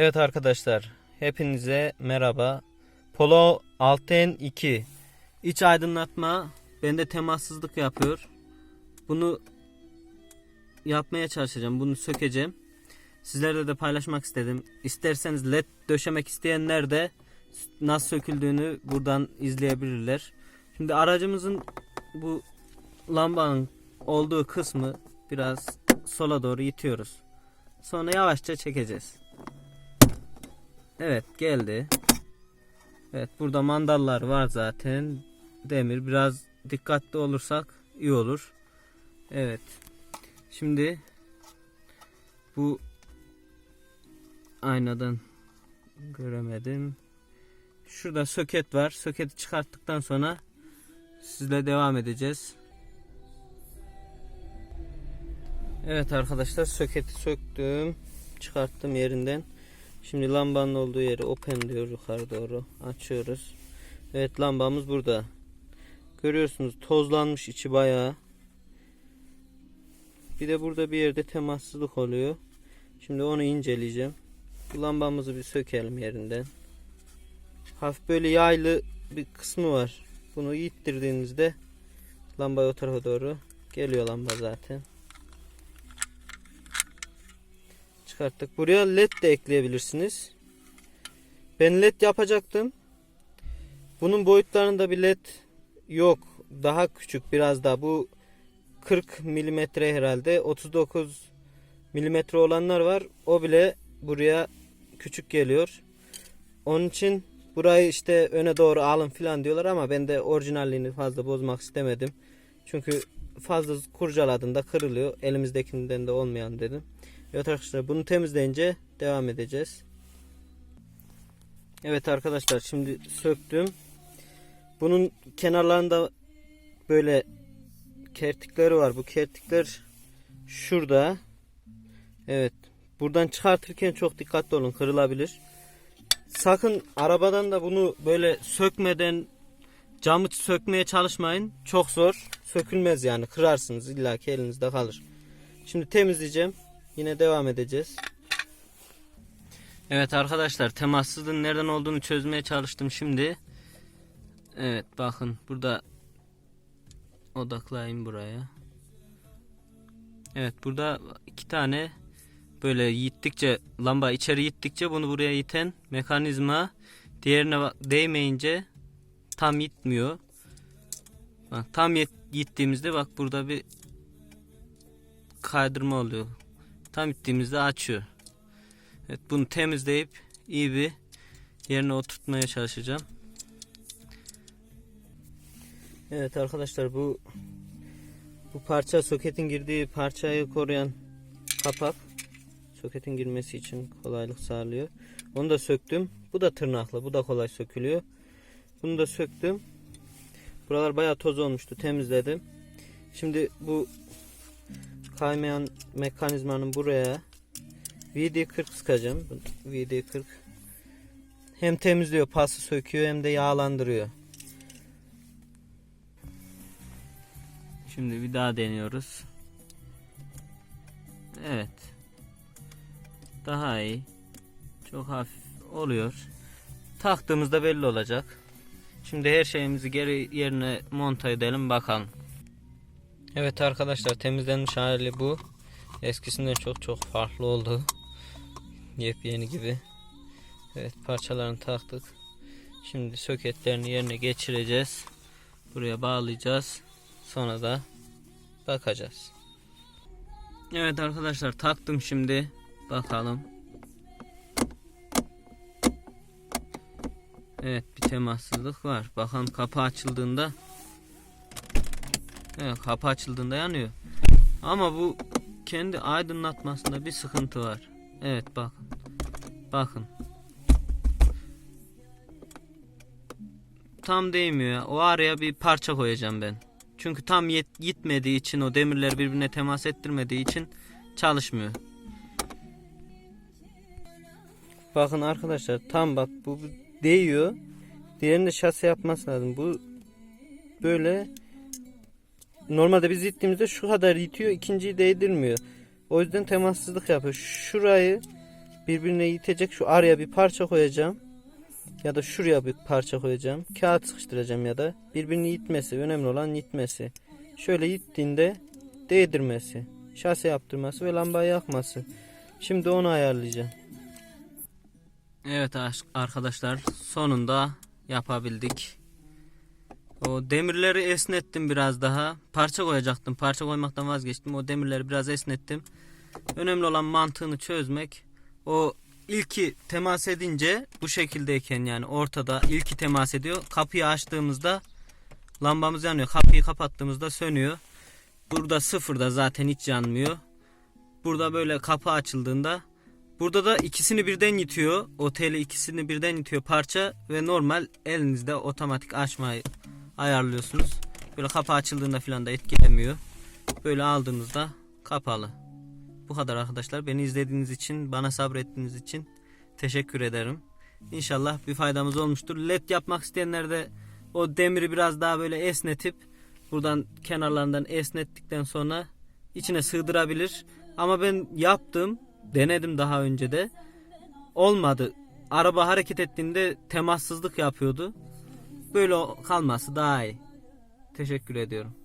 Evet arkadaşlar, hepinize merhaba. Polo 6N2 iç aydınlatma bende temassızlık yapıyor. Bunu yapmaya çalışacağım. Bunu sökeceğim. Sizlerle de paylaşmak istedim. İsterseniz led döşemek isteyenler de nasıl söküldüğünü buradan izleyebilirler. Şimdi aracımızın bu lambanın olduğu kısmı biraz sola doğru itiyoruz. Sonra yavaşça çekeceğiz. Evet geldi. Evet burada mandallar var zaten. Demir biraz dikkatli olursak iyi olur. Evet. Şimdi bu aynadan göremedim. Şurada söket var. Söketi çıkarttıktan sonra sizle devam edeceğiz. Evet arkadaşlar söketi söktüm. Çıkarttım yerinden. Şimdi lambanın olduğu yeri open diyor yukarı doğru. Açıyoruz. Evet lambamız burada. Görüyorsunuz tozlanmış içi bayağı. Bir de burada bir yerde temassızlık oluyor. Şimdi onu inceleyeceğim. Bu lambamızı bir sökelim yerinden. Hafif böyle yaylı bir kısmı var. Bunu ittirdiğinizde lamba o tarafa doğru geliyor lamba zaten. Çıkarttık. Buraya led de ekleyebilirsiniz. Ben led yapacaktım. Bunun boyutlarında bir led yok. Daha küçük biraz daha. Bu 40 milimetre herhalde. 39 milimetre olanlar var. O bile buraya küçük geliyor. Onun için burayı işte öne doğru alın filan diyorlar ama ben de orijinalliğini fazla bozmak istemedim. Çünkü fazla kurcaladığında kırılıyor. Elimizdekinden de olmayan dedim. Evet arkadaşlar bunu temizleyince devam edeceğiz. Evet arkadaşlar şimdi söktüm. Bunun kenarlarında böyle kertikleri var. Bu kertikler şurada. Evet. Buradan çıkartırken çok dikkatli olun. Kırılabilir. Sakın arabadan da bunu böyle sökmeden camı sökmeye çalışmayın. Çok zor. Sökülmez yani. Kırarsınız. İlla ki elinizde kalır. Şimdi temizleyeceğim. Yine devam edeceğiz. Evet arkadaşlar temassızlığın nereden olduğunu çözmeye çalıştım şimdi. Evet bakın burada odaklayayım buraya. Evet burada iki tane böyle yittikçe lamba içeri yittikçe bunu buraya iten mekanizma diğerine değmeyince tam yitmiyor. Bak tam yittiğimizde bak burada bir kaydırma oluyor. Tam gittiğimizde açıyor. Evet bunu temizleyip iyi bir yerine oturtmaya çalışacağım. Evet arkadaşlar bu bu parça soketin girdiği parçayı koruyan kapak soketin girmesi için kolaylık sağlıyor. Onu da söktüm. Bu da tırnaklı. Bu da kolay sökülüyor. Bunu da söktüm. Buralar bayağı toz olmuştu. Temizledim. Şimdi bu kaymayan mekanizmanın buraya VD40 sıkacağım. VD40 hem temizliyor, pası söküyor hem de yağlandırıyor. Şimdi bir daha deniyoruz. Evet. Daha iyi. Çok hafif oluyor. Taktığımızda belli olacak. Şimdi her şeyimizi geri yerine monte edelim bakalım. Evet arkadaşlar temizlenmiş hali bu. Eskisinden çok çok farklı oldu. Yepyeni gibi. Evet parçalarını taktık. Şimdi soketlerini yerine geçireceğiz. Buraya bağlayacağız. Sonra da bakacağız. Evet arkadaşlar taktım şimdi. Bakalım. Evet bir temassızlık var. Bakalım kapı açıldığında Evet kapı açıldığında yanıyor. Ama bu kendi aydınlatmasında bir sıkıntı var. Evet bakın. Bakın. Tam değmiyor. O araya bir parça koyacağım ben. Çünkü tam yet gitmediği için o demirler birbirine temas ettirmediği için çalışmıyor. Bakın arkadaşlar tam bak bu değiyor. Diğerinde şase yapması lazım. Bu böyle normalde biz ittiğimizde şu kadar itiyor ikinciyi değdirmiyor. O yüzden temassızlık yapıyor. Şurayı birbirine yitecek şu araya bir parça koyacağım. Ya da şuraya bir parça koyacağım. Kağıt sıkıştıracağım ya da birbirini yitmesi. Önemli olan yitmesi. Şöyle yittiğinde değdirmesi. Şase yaptırması ve lambayı yakması. Şimdi onu ayarlayacağım. Evet arkadaşlar sonunda yapabildik. O demirleri esnettim biraz daha. Parça koyacaktım. Parça koymaktan vazgeçtim. O demirleri biraz esnettim. Önemli olan mantığını çözmek. O ilki temas edince bu şekildeyken yani ortada ilki temas ediyor. Kapıyı açtığımızda lambamız yanıyor. Kapıyı kapattığımızda sönüyor. Burada sıfırda zaten hiç yanmıyor. Burada böyle kapı açıldığında burada da ikisini birden itiyor. O teli ikisini birden itiyor parça ve normal elinizde otomatik açmayı ayarlıyorsunuz. Böyle kapı açıldığında falan da etkilemiyor. Böyle aldığınızda kapalı. Bu kadar arkadaşlar. Beni izlediğiniz için, bana sabrettiğiniz için teşekkür ederim. İnşallah bir faydamız olmuştur. LED yapmak isteyenler de o demiri biraz daha böyle esnetip buradan kenarlarından esnettikten sonra içine sığdırabilir. Ama ben yaptım, denedim daha önce de. Olmadı. Araba hareket ettiğinde temassızlık yapıyordu. Böyle kalması daha iyi. Teşekkür ediyorum.